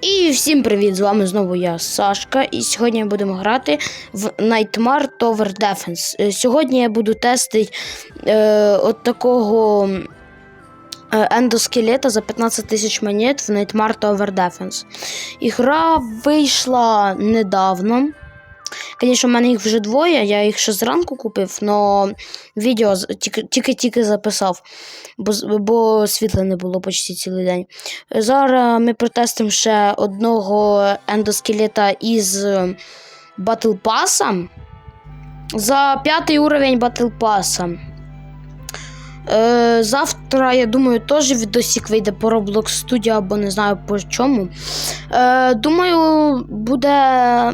І всім привіт! З вами знову я, Сашка, і сьогодні ми будемо грати в Nightmare Tower Defense. Е, Сьогодні я буду тестити е, от такого е, ендоскелета за 15 тисяч монет в Nightmare Tower Defense. Ігра вийшла недавно. Звісно, в мене їх вже двоє, я їх ще зранку купив, але відео тільки- тільки-тільки записав, бо, бо світла не було почти цілий день. Зараз ми протестимо ще одного ендоскелета із Battle Pass. За п'ятий уровень Battle Pass. Е, завтра, я думаю, теж відосик вийде по Roblox Studio або не знаю по чому. Е, думаю, буде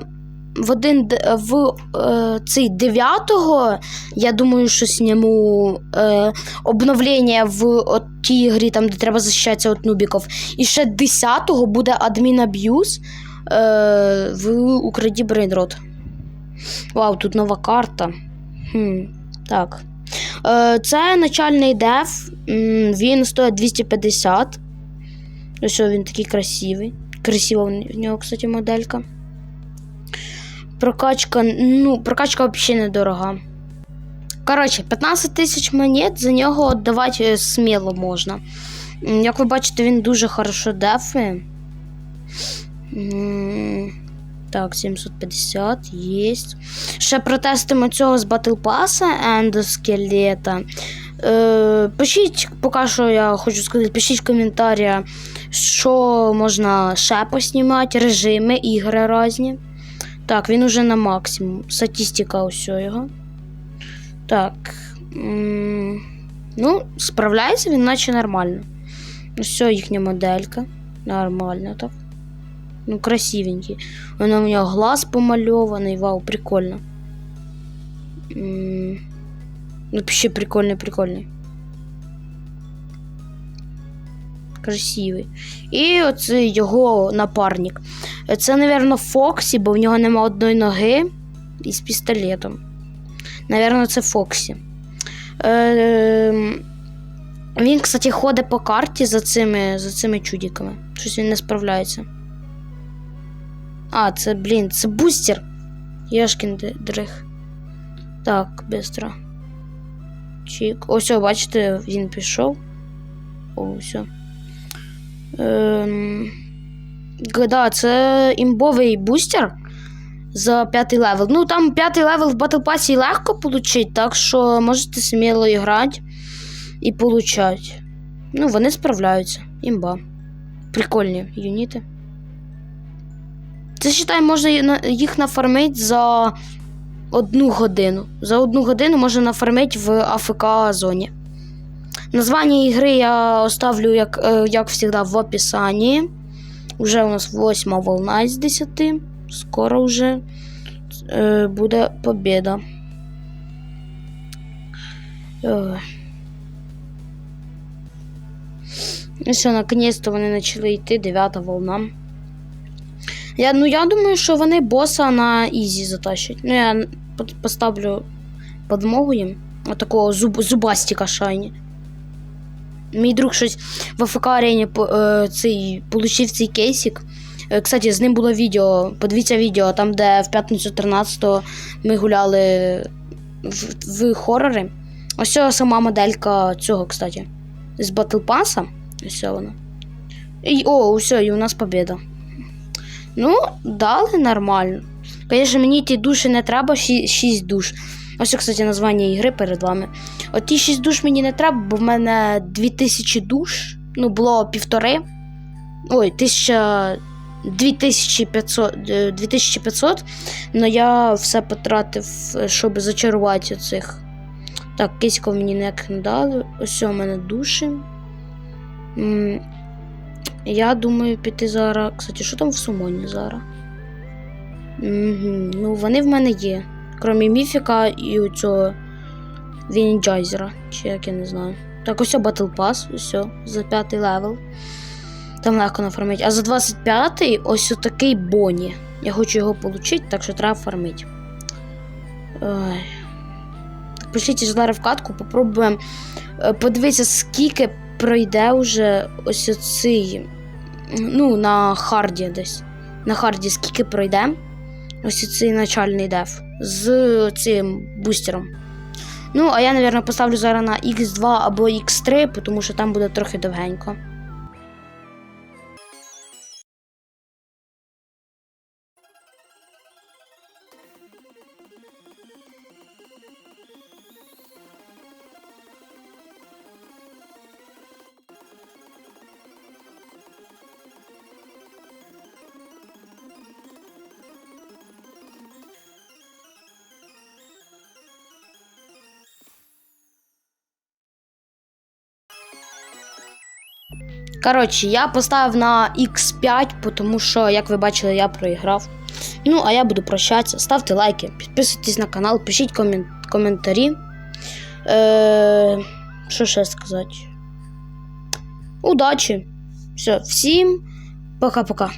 в один в е, цей 9-го, я думаю, що зніму е, обновлення в от тій грі, там, де треба захищатися від нубіків. І ще 10-го буде адмін аб'юз е, в Украді Брейнрот. Вау, тут нова карта. Хм, так. Е, це начальний деф. Він стоїть 250. Ось він такий красивий. Красива в нього, кстати, моделька. Прокачка, ну, прокачка взагалі недорога. Коротше, 15 тисяч монет за нього віддавати е, сміло можна. Як ви бачите, він дуже хорошо дефає. Так, 750 є. Ще протестимо цього з Battle Pass ендоскелета. Е, пишіть, поки що я хочу сказати, пишіть в коментарях, що можна ще поснімати, режими, ігри різні. Так, він уже на максимум. Статистика усього. Так. м, Ну, справляється він, наче нормально. Все, їхня моделька. Нормально так. Ну, красивенький. Воно у нього глаз помальований. Вау, прикольно. Ну, вообще прикольний, прикольний. Красивий. І оце його напарник. Це, напевно, Фоксі, бо в нього нема одної ноги і з пістолетом. Навірно, це Фоксі. Е, він, кстати, ходить по карті за цими, за цими чудиками. Щось він не справляється. А, це, блін, це бустер. Яшкін дрих. Так, бистро. Чик. Ось, бачите, він пішов. О, все. Ем... Да, це імбовий бустер за п'ятий левел. Ну, там п'ятий левел в Pass легко отримати, так що можете сміло грати і получати. Ну, вони справляються. Імба. Прикольні юніти. Це считай, можна їх нафармити за одну годину. За одну годину можна нафармити в АФК зоні. Названня ігри я оставлю, як, е, як завжди, в описанні. Уже у нас восьма волна із 10. Скоро вже е, буде побіда. І все, наконець-то вони почали йти, дев'ята волна. Я, ну, я думаю, що вони боса на ізі затащать. Ну, я поставлю подмогу їм. Отакого зуб, зубастика шайні. Мій друг щось в АФК арені по- е, цей, кейсик. Е, Кстати, з ним було відео. Подивіться відео, там, де в п'ятницю 13-го ми гуляли в, в хорори. Ось сама моделька цього, кстати. З Battle Pass. Ось вона. І, о, все, і у нас побіда. Ну, дали нормально. Звісно, мені ті душі не треба, 6 душ. Ось, кстати, названня ігри перед вами. От ті 6 душ мені не треба, бо в мене 2000 душ. Ну, було півтори. Ой, 1000. 2500, е, 2500, але я все потратив, е, щоб зачарувати цих. Так, киськов мені ніяк не дали. Ось у мене душі. Я думаю піти зараз. Кстати, що там в сумоні зараз? Мгм, Ну, вони в мене є. Крім міфіка і цього Вінджайзера, чи як я не знаю. Так, ось Battle Pass, ось за п'ятий левел. Там легко нафармити. А за 25-й ось такий Боні. Я хочу його отримати, так що треба фармити. Ой. Так, Пішліть зараз в катку, попробуємо е, подивитися, скільки пройде вже ось цей ну, на харді десь. На харді скільки пройде. Ось цей начальний деф з цим бустером. Ну, а я, мабуть, поставлю зараз на X2 або X3, тому що там буде трохи довгенько. Коротше, я поставив на X5, тому що, як ви бачили, я проіграв. Ну, а я буду прощатися. Ставте лайки, підписуйтесь на канал, пишіть комен- коментарі. Е, що ще сказати? Удачі! Все, всім пока-пока.